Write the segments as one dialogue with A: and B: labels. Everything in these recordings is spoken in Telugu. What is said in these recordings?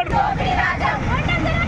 A: கொண்டாடுவோம்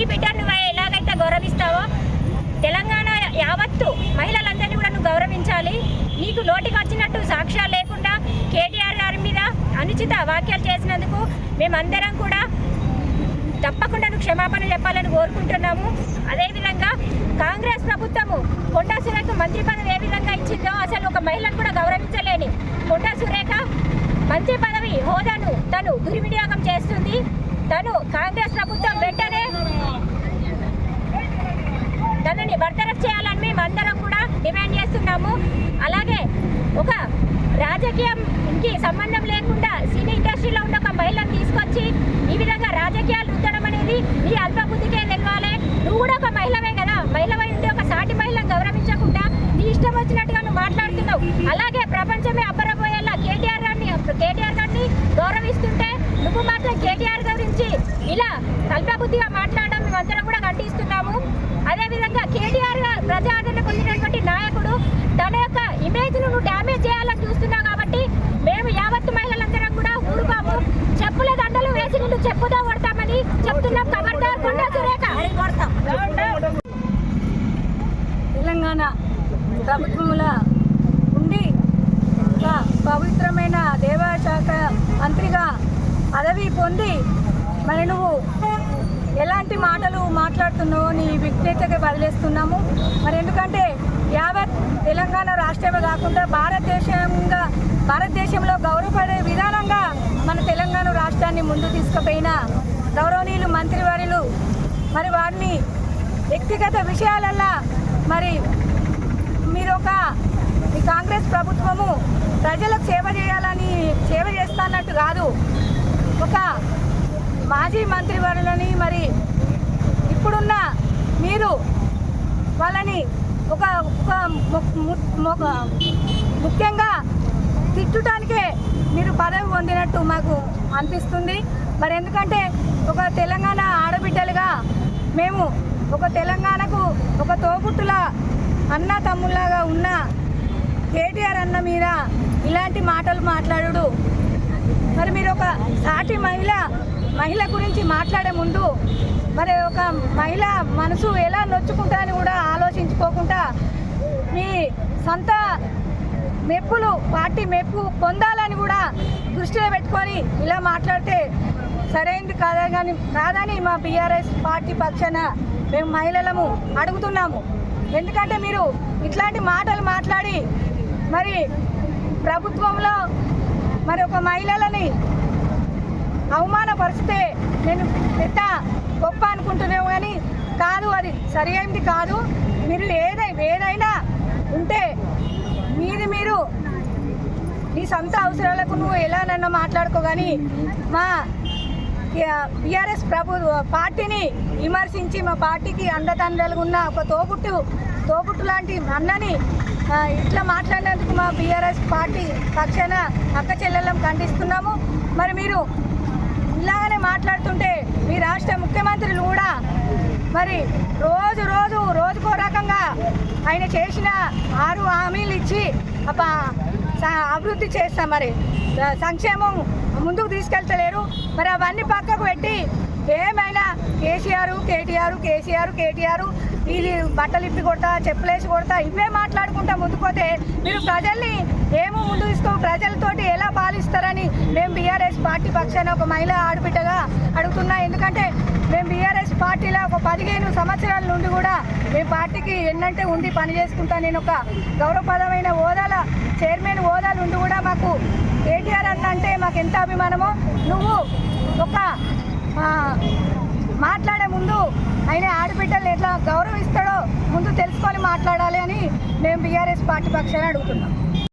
A: నీ బిడ్డ నువ్వు ఎలాగైతే గౌరవిస్తావో తెలంగాణ యావత్తు మహిళలందరినీ కూడా నువ్వు గౌరవించాలి. నీకు నోటికి వచ్చినట్టు సాక్ష్యాలు లేకుండా కేటీఆర్ గారి మీద అనుచిత వ్యాఖ్యలు చేసినందుకు మేమందరం కూడా తప్పకుండా నువ్వు క్షమాపణ చెప్పాలని కోరుకుంటున్నాము. అదేవిధంగా కాంగ్రెస్ ప్రభుత్వము కొండా సురేఖ మంత్రి పదవి ఏ విధంగా ఇచ్చిందో అసలు ఒక మహిళను కూడా గౌరవించలేని కొండా సురేఖ మంత్రి పదవి హోదాను తను దుర్వినియోగం చేస్తుంది. తను కాంగ్రెస్ ప్రభుత్వం వెంటనే తనని బర్తరఫ్ చేయాలని మేము అందరం కూడా డిమాండ్ చేస్తున్నాము. అలాగే ఒక రాజకీయంకి సంబంధం లేకుండా సినీ ఇండస్ట్రీలో ఉన్న ఒక మహిళను తీసుకొచ్చి ఈ విధంగా రాజకీయాలు రుద్దడం అనేది నీ అల్ప బుద్ధికే తెలవాలి. నువ్వు కూడా ఒక మహిళవే కదా. మహిళవై ఉండి ఒక సాటి మహిళను గౌరవించకుండా నీ ఇష్టం వచ్చినట్టుగా నువ్వు మాట్లాడుతున్నావు. అలాగే ప్రపంచమే అబ్బరపోయేలా కేటీఆర్ గారిని కేటీఆర్ గారిని గౌరవిస్తుంటే నువ్వు మాత్రం కేటీఆర్ గురించి ఇలా అల్పబుద్ధిగా మాట్లాడడం మేమందరం కూడా ఖండిస్తున్నాము అదేవిధంగా కేటీఆర్గా ప్రజాదరణ పొందినటువంటి నాయకుడు తన యొక్క ఇమేజ్ను నువ్వు డ్యామేజ్ చేయాలని చూస్తున్నావు కాబట్టి మేము యావత్తు మహిళలందరం కూడా ఊరుకోము చెప్పుల దండలు వేసి నిన్ను చెప్పుతో కొడతామని చెప్తున్నాం ఖబర్దార్ కొండా సురేఖ
B: తెలంగాణ ప్రభుత్వముల ఉండి ఒక పవిత్రమైన దేవాదాయ శాఖ మంత్రిగా పదవి పొంది మరి నువ్వు ఎలాంటి మాటలు మాట్లాడుతున్నావో నీ విజ్ఞతకి వదిలేస్తున్నాము. మరి ఎందుకంటే యావత్ తెలంగాణ రాష్ట్రమే కాకుండా భారతదేశంగా భారతదేశంలో గౌరవపడే విధానంగా మన తెలంగాణ రాష్ట్రాన్ని ముందు తీసుకుపోయిన గౌరవనీయులు మంత్రివర్యులు మరి వారిని వ్యక్తిగత విషయాలల్లా మరి మీరు ఒక ఈ కాంగ్రెస్ ప్రభుత్వము ప్రజలకు సేవ చేయాలని సేవ చేస్తాన్నట్టు కాదు. ఒక మాజీ మంత్రివర్యులని మరి ఇప్పుడున్న మీరు వాళ్ళని ఒక ఒక ముఖ్యంగా తిట్టడానికే మీరు పదవి పొందినట్టు మాకు అనిపిస్తుంది. మరి ఎందుకంటే ఒక తెలంగాణ ఆడబిడ్డలుగా మేము ఒక తెలంగాణకు ఒక తోబుట్టుల అన్న తమ్ముళ్ళగా ఉన్న కేటీఆర్ అన్న మీద ఇలాంటి మాటలు మాట్లాడు మరి మీరు ఒక సాటి మహిళ మహిళ గురించి మాట్లాడే ముందు మరి ఒక మహిళ మనసు ఎలా నొచ్చుకుంటా అని కూడా ఆలోచించుకోకుండా మీ సొంత మెప్పులు పార్టీ మెప్పు పొందాలని కూడా దృష్టిలో పెట్టుకొని ఇలా మాట్లాడితే సరైనది కాదా కానీ కాదని మా బీఆర్ఎస్ పార్టీ పక్షాన మేము మహిళలము అడుగుతున్నాము. ఎందుకంటే మీరు ఇట్లాంటి మాటలు మాట్లాడి మరి ప్రభుత్వంలో మరి ఒక మహిళలని అవమానపరిస్తే నేను పెద్ద గొప్ప అనుకుంటున్నాము కానీ కాదు అది సరి అయింది కాదు. మీరు ఏదై ఏదైనా ఉంటే మీది మీరు నీ సొంత అవసరాలకు నువ్వు ఎలా నన్ను మాట్లాడుకో కానీ మా బీఆర్ఎస్ ప్రభు పార్టీని విమర్శించి మా పార్టీకి అండదండలుగా ఉన్న ఒక తోబుట్టు తోబుట్టు లాంటి అన్నని ఇట్లా మాట్లాడినందుకు మా బీఆర్ఎస్ పార్టీ పక్షాన అక్క చెల్లెళ్ళం ఖండిస్తున్నాము. మరి మీరు ఇలాగనే మాట్లాడుతుంటే మీ రాష్ట్ర ముఖ్యమంత్రులు కూడా మరి రోజు రోజు రోజుకో రకంగా ఆయన చేసిన ఆరు హామీలు ఇచ్చి అభివృద్ధి చేస్తాం మరి. సంక్షేమం ముందుకు తీసుకెళ్తలేరు. మరి అవన్నీ పక్కకు పెట్టి ఏమైనా కేసీఆర్ కేటీఆర్ కేసీఆర్ కేటీఆర్ వీళ్ళు బట్టలు ఇప్పి కొడతా చెప్పులేసి కొడతా ఇవే మాట్లాడుకుంటా ముందుకోతే మీరు ప్రజల్ని ఏమో ముందు తీసుకో ప్రజలతోటి ఎలా పాలిస్తారని మేము బీఆర్ఎస్ పార్టీ పక్షాన ఒక మహిళ ఆడబిడ్డగా అడుగుతున్నా. ఎందుకంటే మేము బీఆర్ఎస్ పార్టీలో ఒక పదిహేను సంవత్సరాల నుండి కూడా మేము పార్టీకి ఎన్నంటే ఉండి పని చేసుకుంటా. నేను ఒక గౌరవప్రదమైన హోదాల చైర్మన్ హోదాలు ఉండి కూడా మాకు కేటీఆర్ అన్న అంటే మాకు ఎంత అభిమానమో నువ్వు ఒక మాట్లాడే ముందు ఆయన ఆడబిడ్డలు ఎట్లా గౌరవిస్తాడో ముందు తెలుసుకొని మాట్లాడాలి అని మేము బీఆర్ఎస్ పార్టీ పక్షాన్ని అడుగుతున్నాం.